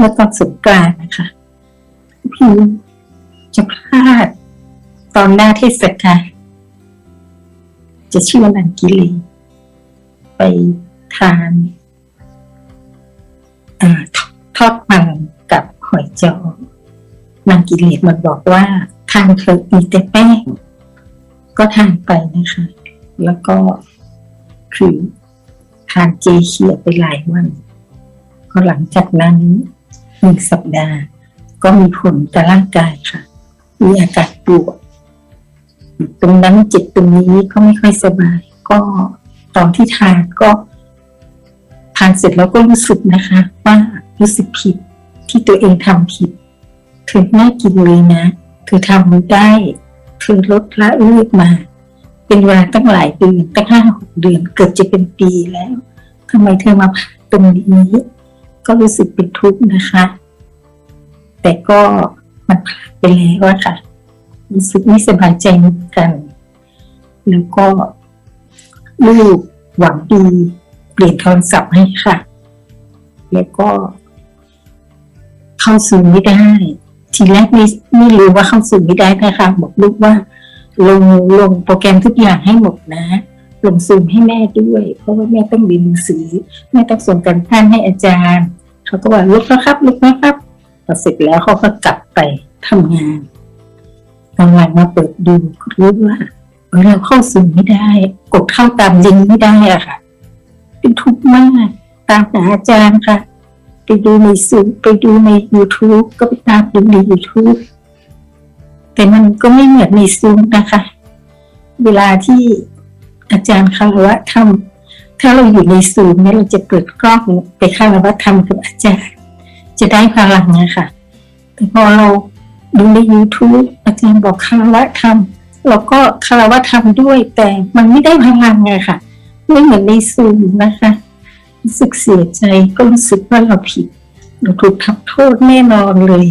เมื่อตอนสงกรานต์นะคะพี่จะพลาดตอนหน้าเทศกาลจะชื่อว่านันกิลีไปทานอทอดมันกับหอยจอนางกิเลสมันบอกว่าทานเถอะมีแต่แป้งก็ทานไปนะคะ แล้วก็คือทานเจเคียไปหลายวันก็หลังจากนั้น หนึ่งสัปดาห์ ก็มีผลต่อร่างกายค่ะ มีอาการปวดตรงนั้นจ็บตรงนี้ก็ไม่ค่อยสบาย ก็ตอนที่ทานก็ทานเสร็จแล้วก็รู้สึกนะคะ ว่ารู้สึกผิดที่ตัวเองทำผิดเธอน่ากินเลยนะเธอทำได้เธอลดละเลิกมา เป็นเวลาตั้งหลายเดือนตั้งห้าหกเดือนเกือบจะเป็นปีแล้วทำไมเธอมาผ่านตรงนี้ ก็รู้สึกเป็นทุกข์นะคะ แต่ก็มันผ่านไปแล้วค่ะ รู้สึกไม่สบายใจเหมือนกัน แล้วก็ลูกหวังดีเปลี่ยนโทรศัพท์ให้ค่ะ แล้วก็ เข้าซูมไม่ได้ ทีแรกไม่ไม่รู้ว่าเข้าซูมไม่ได้นะคะ บอกลูกว่าลงลงโปรแกรมทุกอย่างให้หมดนะ ลงซูมให้แม่ด้วย เพราะว่าแม่ต้องเรียนหนังสือแม่ต้องส่งการบ้านให้อาจารย์ เขาก็ว่าลุกแล้วครับลุกแล้วครับพอเสร็จแล้วเขาก็กลับไปทำงานกลางวันมาเปิดดูก็รู้ว่าเออเราเข้าซูมไม่ได้ กดเข้าตามลิงก์ไม่ได้อะค่ะ เป็นทุกข์มากตามหาอาจารย์ค่ะ ไปดูในซูมไปดูใน YouTube ก็ไปตามดูใน YouTube แต่มันก็ไม่เหมือนในซูมนะคะ เวลาที่ อาจารย์คารวะทำถ้าเราอยู่ในซูมเนี่ยเราจะเปิดกล้องไปคารวะทำกับอาจารย์ จะได้พลังนะคะแต่พอเราดูใน YouTube อาจารย์บอกคารวะทำเราก็คารวะทำด้วยแต่มันไม่ได้พลังไงค่ะไม่เหมือนในซูมนะคะรู้สึกเสียใจก็รู้สึกว่าเราผิดเราถูกทำโทษแน่นอนเลย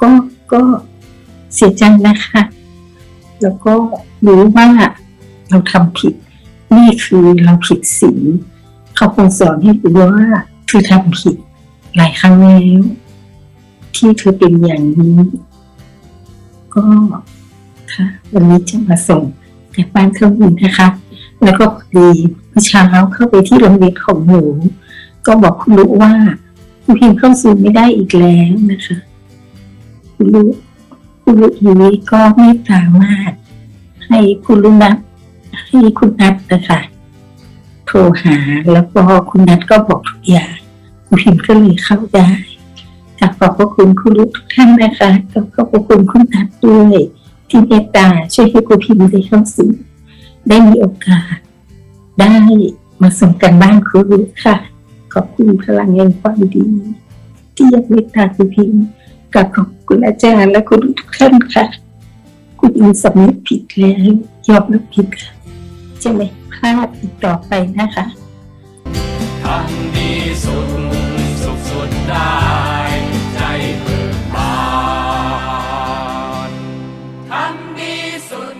ก็ก็เสียใจนะคะ แล้วก็รู้ว่า เราทำผิด นี่คือเราผิดศีลเขาคงสอนให้รู้ว่าเธอทำผิดหลายครั้งแล้วที่เธอเป็นอย่างนี้ ก็ค่ะวันนี้จะมาส่งกลับบ้านเข้าวินนะคะ แล้วก็พอดีเมื่อเช้าเข้าไปที่โรงเรียนของหนูก็บอกคุณลูกว่าคุณพิมพ์เข้าซูมไม่ได้อีกแล้วนะคะคุณลูกคุณลูกอยู่นี้ก็เมตตามากให้คุณลุงนัท ให้คุณนัทนะคะโทรหาแล้วก็คุณนัทก็บอกทุกอย่างคุณพิมพ์ก็เลยเข้าได้กราบขอบพระคุณคุณลูกทุกท่านนะคะก็ขอบพระคุณคุณนัทด้วยที่เมตตาช่วยให้คุณพิมพ์ได้เข้าสู่ได้มีโอกาส ได้มาส่งกันบ้านครูค่ะ ขอบคุณพลังแห่งความดี ที่ยังเมตตาคุณพิมพ์กับขอบคุณอาจารย์และคุณทุกท่านค่ะ คุณอินสำนึกผิดแล้วยอมรับผิดค่ะ จะไม่พลาดอีกต่อไปนะคะทำดีสุดสุขสุดได้ใจเบิกบานทำดีสุด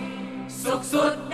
สุขสุด